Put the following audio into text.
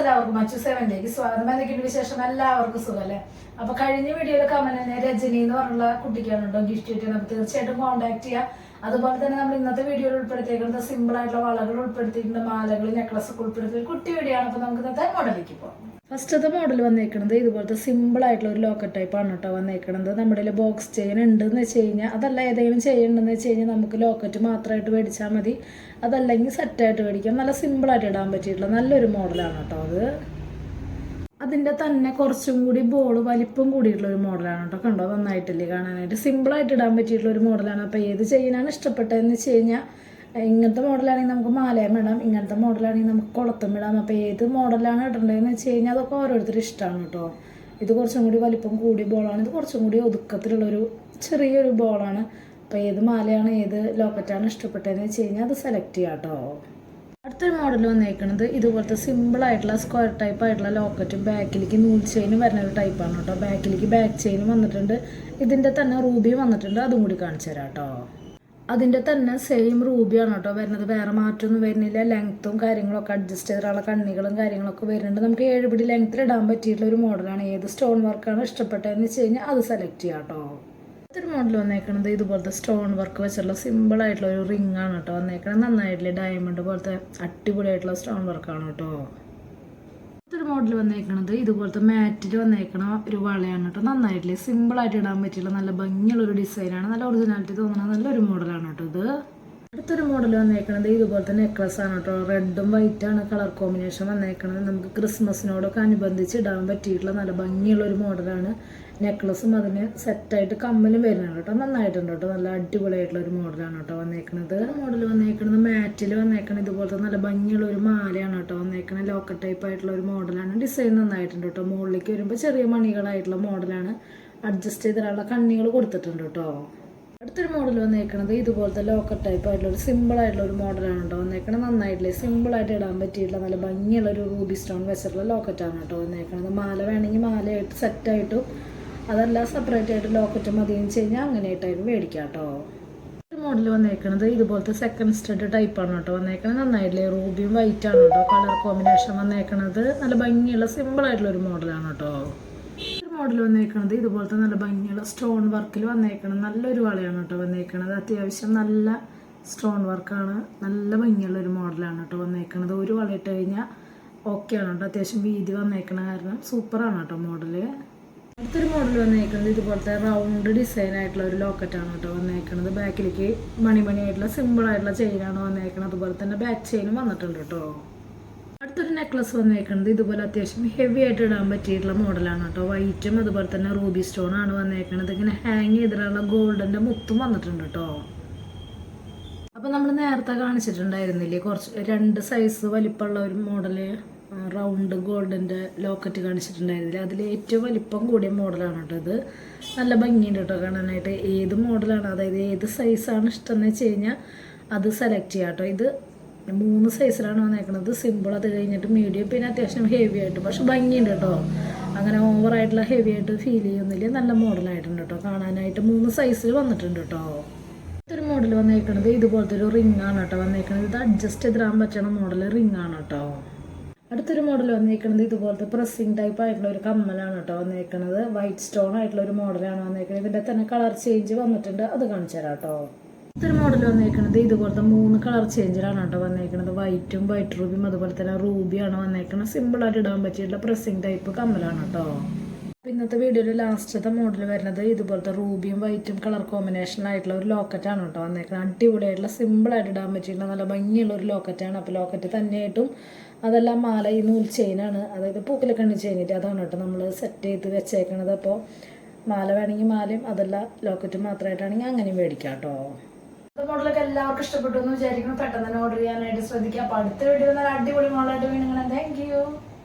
എല്ലാവർക്കും മറ്റു സെവനിലേക്ക് സ്വാഗതം. എന്തൊക്കെയുണ്ട് വിശേഷം? എല്ലാവർക്കും സുഖമല്ലേ അപ്പൊ കഴിഞ്ഞ വീഡിയോയിൽ കമന്റിനെ രജനി എന്ന് പറഞ്ഞുള്ള കുട്ടിക്കാണ് കേട്ടോ ഗിഫ്റ്റ് കിട്ടിയത്. നമുക്ക് തീർച്ചയായിട്ടും കോൺടാക്ട് ചെയ്യാം. അതുപോലെ തന്നെ നമ്മൾ ഇന്നത്തെ വീഡിയോയിൽ ഉൾപ്പെടുത്തിയിരിക്കുന്നത് സിമ്പിൾ ആയിട്ടുള്ള വളകൾ ഉൾപ്പെടുത്തിയിട്ടുണ്ട്. മാലകൾ നെക്ലസ് ഒക്കെ ഉൾപ്പെടുത്തി ഒരു കുട്ടി വീഡിയോ ആണ്. അപ്പൊ നമുക്ക് ഇന്നത്തെ മോഡലിലേക്ക് പോകാം ഫസ്റ്റത്തെ മോഡൽ വന്നേക്കുന്നത് ഇതുപോലത്തെ സിമ്പിൾ ആയിട്ടുള്ള ഒരു ലോക്കറ്റ് ടൈപ്പ് ആണ് കേട്ടോ വന്നേക്കുന്നത് നമ്മുടെ ബോക്സ് ചെയിൻ ഉണ്ടെന്ന് വെച്ച് കഴിഞ്ഞാൽ അതല്ല ഏതെങ്കിലും ചെയിൻ ഉണ്ടെന്ന് വെച്ച് കഴിഞ്ഞാൽ നമുക്ക് ലോക്കറ്റ് മാത്രമായിട്ട് മേടിച്ചാൽ മതി. അതല്ലെങ്കിൽ സെറ്റായിട്ട് മേടിക്കാം. നല്ല സിമ്പിളായിട്ട് ഇടാൻ പറ്റിയിട്ടുള്ള നല്ലൊരു മോഡലാണ് കേട്ടോ അത്. അതിന്റെ തന്നെ കുറച്ചും കൂടി ബോൾ വലിപ്പം കൂടിയിട്ടുള്ള ഒരു മോഡലാണ് കേട്ടോ കണ്ടോ? നന്നായിട്ടില്ലേ കാണാനായിട്ട്. സിമ്പിളായിട്ട് ഇടാൻ പറ്റിയിട്ടുള്ള ഒരു മോഡലാണ് അപ്പോൾ ഏത് ചെയിനാണ് ഇഷ്ടപ്പെട്ടതെന്ന് വെച്ച് കഴിഞ്ഞാൽ ഇങ്ങനത്തെ മോഡലാണെങ്കിൽ നമുക്ക് മാലയം ഇടാം ഇങ്ങനത്തെ മോഡലാണെങ്കിൽ നമുക്ക് കുളത്തും ഇടാം. അപ്പോൾ ഏത് മോഡലാണ് ഇടേണ്ടതെന്ന് വെച്ച് കഴിഞ്ഞാൽ അതൊക്കെ ഓരോരുത്തരും ഇഷ്ടമാണ് കേട്ടോ ഇത് കുറച്ചും കൂടി വലിപ്പം കൂടിയ ബോളാണ് ഇത് കുറച്ചും കൂടി ഒതുക്കത്തിലുള്ളൊരു ചെറിയൊരു ബോളാണ് അപ്പോൾ ഏത് മാലയാണ് ഏത് ലോക്കറ്റാണ് ഇഷ്ടപ്പെട്ടതെന്ന് വെച്ച് കഴിഞ്ഞാൽ അത് സെലക്ട് ചെയ്യാം കേട്ടോ അടുത്തൊരു മോഡൽ വന്നേക്കുന്നത് ഇതുപോലത്തെ സിമ്പിൾ ആയിട്ടുള്ള സ്ക്വയർ ടൈപ്പ് ആയിട്ടുള്ള ലോക്കറ്റും ബാക്കിലേക്ക് നൂൽ ചെയിനും വരുന്ന ഒരു ടൈപ്പാണ് കേട്ടോ ബാക്കിലേക്ക് ബാക്ക് ചെയിനും വന്നിട്ടുണ്ട്. ഇതിന്റെ തന്നെ റൂബിയും വന്നിട്ടുണ്ട്. അതും കൂടി കാണിച്ചു തരാം കേട്ടോ അതിന്റെ തന്നെ സെയിം റൂബിയാണ് കേട്ടോ വരുന്നത്. വേറെ മാറ്റമൊന്നും വരുന്നില്ല. ലെങ്ത്തും കാര്യങ്ങളൊക്കെ അഡ്ജസ്റ്റ് ചെയ്തിട്ടുള്ള കണ്ണികളും കാര്യങ്ങളൊക്കെ വരുന്നുണ്ട്. നമുക്ക് ഏഴ് പിടി ലെങ്ത്തിൽ ഇടാൻ പറ്റിയിട്ടുള്ള ഒരു മോഡലാണ് ഏത് സ്റ്റോൺ വർക്കാണ് ഇഷ്ടപ്പെട്ടതെന്ന് വെച്ച് കഴിഞ്ഞാൽ അത് സെലക്ട് ചെയ്യാം കേട്ടോ. അടുത്തൊരു മോഡൽ വന്നേക്കണത് ഇതുപോലത്തെ സ്റ്റോൺ വർക്ക് വെച്ചുള്ള സിമ്പിൾ ആയിട്ടുള്ള ഒരു റിംഗ് ആണ് കേട്ടോ വന്നേക്കണത്. നന്നായിട്ടുള്ള ഡയമണ്ട് പോലത്തെ അടിപൊളിയായിട്ടുള്ള സ്റ്റോൺ വർക്കാണ് കേട്ടോ. അടുത്തൊരു മോഡൽ വന്നേക്കണത്. ഇതുപോലത്തെ മാറ്റിൽ വന്നേക്കണ ഒരു വളയാണ് കേട്ടോ. നന്നായിട്ടില്ലേ? സിമ്പിൾ ആയിട്ട് ഇടാൻ പറ്റിയുള്ള നല്ല ഭംഗിയുള്ള ഒരു ഡിസൈനാണ് നല്ല ഒറിജിനാലിറ്റി തോന്നുന്ന നല്ലൊരു മോഡലാണ് കേട്ടോ ഇത്. അടുത്തൊരു മോഡൽ വന്നേക്കണത് ഇതുപോലത്തെ നെക്ലസ് ആണ് കേട്ടോ. റെഡും വൈറ്റ് ആണ് കളർ കോമ്പിനേഷൻ വന്നേക്കണത്. നമുക്ക് ക്രിസ്മസിനോടൊക്കെ അനുബന്ധിച്ച് ഇടാൻ പറ്റിയിട്ടുള്ള നല്ല ഭംഗിയുള്ള ഒരു മോഡലാണ് നെക്ലസും അതിന് സെറ്റായിട്ട് കമ്മലും വരുന്നുണ്ട് കേട്ടോ. നന്നായിട്ടുണ്ട് കേട്ടോ. നല്ല അടിപൊളിയായിട്ടുള്ള ഒരു മോഡലാണ് കേട്ടോ വന്നേക്കണത്. മോഡൽ വന്നേക്കണത് മാറ്റിൽ വന്നേക്കണത് ഇതുപോലത്തെ നല്ല ഭംഗിയുള്ള ഒരു മാലയാണ് കേട്ടോ വന്നേക്കണത്. ലോക്കറ്റ് ടൈപ്പ് ആയിട്ടുള്ള ഒരു മോഡലാണ് ഡിസൈൻ നന്നായിട്ടുണ്ട് കേട്ടോ. മുകളിലേക്ക് വരുമ്പോൾ ചെറിയ മണികളായിട്ടുള്ള മോഡലാണ് അഡ്ജസ്റ്റ് ചെയ്തിട്ടുള്ള കണ്ണികൾ കൊടുത്തിട്ടുണ്ട് കേട്ടോ. അടുത്തൊരു മോഡൽ വന്നേക്കണത് ഇതുപോലത്തെ ലോക്കറ്റ് ടൈപ്പ് ആയിട്ടുള്ള ഒരു സിമ്പിൾ ആയിട്ടുള്ള ഒരു മോഡലാണ് കേട്ടോ വന്നേക്കണത്. നന്നായിട്ടില്ലേ? സിമ്പിൾ ആയിട്ട് ഇടാൻ പറ്റിയിട്ടുള്ള നല്ല ഭംഗിയുള്ള ഒരു റൂബി സ്റ്റോൺ വെച്ചിട്ടുള്ള ലോക്കറ്റാണ് കേട്ടോ വന്നേക്കണത്. മാല വേണമെങ്കിൽ മാലയായിട്ട് സെറ്റായിട്ടും അതല്ല സെപ്പറേറ്റ് ആയിട്ട് ലോക്കറ്റ് മതി എന്ന് കഴിഞ്ഞാൽ അങ്ങനെയായിട്ടായിരുന്നു മേടിക്കാം കേട്ടോ മോഡൽ വന്നേക്കണത് ഇതുപോലത്തെ സെക്കൻഡ് സ്റ്റഡ് ടൈപ്പാണ് കേട്ടോ വന്നേക്കണത് നന്നായിട്ടില്ലേ? റൂബിയും വൈറ്റ് ആണ് കേട്ടോ കളർ കോമ്പിനേഷൻ വന്നേക്കണത് നല്ല ഭംഗിയുള്ള സിമ്പിൾ ആയിട്ടുള്ള ഒരു മോഡലാണ് കേട്ടോ മോഡൽ വന്നേക്കണത് ഇതുപോലത്തെ നല്ല ഭംഗിയുള്ള സ്റ്റോൺ വർക്കിൽ വന്നേക്കണം നല്ലൊരു വളയാണ് കേട്ടോ വന്നേക്കണത്. അത്യാവശ്യം നല്ല സ്റ്റോൺ വർക്കാണ് നല്ല ഭംഗിയുള്ള ഒരു മോഡലാണ് കേട്ടോ വന്നേക്കണത്. ഒരു വള ഇട്ട് കഴിഞ്ഞാൽ ഓക്കെ ആണ് കേട്ടോ അത്യാവശ്യം വീതി വന്നേക്കണ കാരണം സൂപ്പറാണ് കേട്ടോ മോഡൽ അടുത്തൊരു മോഡൽ വന്നേക്കുന്നത് ഇതുപോലത്തെ റൗണ്ട് ഡിസൈൻ ആയിട്ടുള്ള ഒരു ലോക്കറ്റ് ആണ് കേട്ടോ വന്നേക്കുന്നത് ബാക്കിലേക്ക് മണിമണി ആയിട്ടുള്ള സിമ്പിൾ ആയിട്ടുള്ള ചെയിനാണ് വന്നേക്കുന്നത് അതുപോലെ തന്നെ ബാക്ക് ചെയിനും വന്നിട്ടുണ്ട് കേട്ടോ. അടുത്തൊരു നെക്ലസ് വന്നേക്കുന്നത് ഇതുപോലെ അത്യാവശ്യം ഹെവി ആയിട്ട് ഇടാൻ പറ്റിയിട്ടുള്ള മോഡലാണ് കേട്ടോ. വൈറ്റും അതുപോലെ തന്നെ റൂബി സ്റ്റോൺ ആണ് വന്നേക്കുന്നത് ഇങ്ങനെ ഹാങ് ചെയ്തിട്ടുള്ള ഗോൾഡിന്റെ മുത്തും വന്നിട്ടുണ്ട് കേട്ടോ. അപ്പൊ നമ്മൾ നേരത്തെ കാണിച്ചിട്ടുണ്ടായിരുന്നില്ലേ? കുറച്ച് രണ്ട് സൈസ് വലിപ്പമുള്ള ഒരു മോഡൽ റൗണ്ട് ഗോൾഡിന്റെ ലോക്കറ്റ് കാണിച്ചിട്ടുണ്ടായിരുന്നില്ല. അതിൽ ഏറ്റവും വലിപ്പം കൂടിയ മോഡലാണ് കേട്ടോ ഇത്. നല്ല ഭംഗിയുണ്ട് കേട്ടോ കാണാനായിട്ട്. ഏത് മോഡലാണ്? അതായത് ഏത് സൈസാണ് ഇഷ്ടം എന്ന് വെച്ച് കഴിഞ്ഞാൽ അത് സെലക്ട് ചെയ്യാം കേട്ടോ. ഇത് മൂന്ന് സൈസിലാണ് വന്നേക്കുന്നത് സിമ്പിൾ അത് കഴിഞ്ഞിട്ട് മീഡിയം പിന്നെ അത്യാവശ്യം ഹെവി ആയിട്ട്. പക്ഷെ ഭംഗിയുണ്ട് കേട്ടോ. അങ്ങനെ ഓവറായിട്ടുള്ള ഹെവി ആയിട്ട് ഫീൽ ചെയ്യുന്നില്ല. നല്ല മോഡലായിട്ടുണ്ട് കേട്ടോ. കാണാനായിട്ട് മൂന്ന് സൈസിൽ വന്നിട്ടുണ്ട് കേട്ടോ. ഒരു മോഡൽ വന്നേക്കണത് ഇതുപോലത്തെ ഒരു റിംഗ് ആണ് കേട്ടോ വന്നേക്കണത്. ഇത് അഡ്ജസ്റ്റ് ചെയ്തിടാൻ പറ്റണ മോഡൽ റിംഗ് ആണ് കേട്ടോ. അടുത്തൊരു മോഡൽ വന്നിരിക്കുന്നത് ഇതുപോലത്തെ പ്രസ്സിങ് ടൈപ്പ് ആയിട്ടുള്ള ഒരു കമ്മലാണ് കേട്ടോ വന്നിരിക്കുന്നത് വൈറ്റ് സ്റ്റോൺ ആയിട്ടുള്ള ഒരു മോഡലാണ് വന്നിരിക്കുന്നത് ഇതിന്റെ തന്നെ കളർ ചേഞ്ച് വന്നിട്ടുണ്ട്. അത് കാണിച്ചു തരാം കേട്ടോ. അടുത്തൊരു മോഡൽ വന്നിരിക്കുന്നത് ഇതുപോലത്തെ മൂന്ന് കളർ ചേഞ്ചിലാണ് കേട്ടോ വന്നിരിക്കുന്നത് വൈറ്റും വൈറ്റ് റൂബിയും അതുപോലെ തന്നെ റൂബിയാണ് വന്നിരിക്കുന്നത് സിമ്പിൾ ആയിട്ട് ഇടാൻ പറ്റിയിട്ടുള്ള പ്രസ്സിങ് ടൈപ്പ് കമ്മലാണ് കേട്ടോ. ഇന്നത്തെ വീഡിയോയിൽ ലാസ്റ്റത്തെ മോഡൽ വരുന്നത് ഇതുപോലത്തെ റൂബിയും വൈറ്റും കളർ കോമ്പിനേഷൻ ആയിട്ടുള്ള ഒരു ലോക്കറ്റാണ് കേട്ടോ വന്നേക്കുന്നത് അടിപൊളിയായിട്ടുള്ള സിമ്പിളായിട്ട് ഇടാൻ പറ്റിയിട്ടുള്ള നല്ല ഭംഗിയുള്ള ഒരു ലോക്കറ്റാണ് അപ്പോൾ ലോക്കറ്റ് തന്നെയായിട്ടും അതെല്ലാം മാല ഈ നൂൽ ചെയിനാണ് അതായത് പൂക്കലക്കണ്ണി ചെയിനിട്ട് അതാണ് കേട്ടോ നമ്മൾ സെറ്റ് ചെയ്ത് വെച്ചേക്കണത്. അപ്പോൾ മാല വേണമെങ്കിൽ മാലയും അതല്ല ലോക്കറ്റ് മാത്രമായിട്ടാണെങ്കിൽ അങ്ങനെയും മേടിക്കാം കേട്ടോ. മോഡലൊക്കെ എല്ലാവർക്കും ഇഷ്ടപ്പെട്ടു എന്ന് വിചാരിക്കുന്നു. പെട്ടെന്ന് തന്നെ ഓർഡർ ചെയ്യാനായിട്ട് ശ്രദ്ധിക്കുക അപ്പോൾ അടുത്ത വീഡിയോ നല്ല അടിപൊളി മോഡലായിട്ട് വീണ്ടും താങ്ക് യു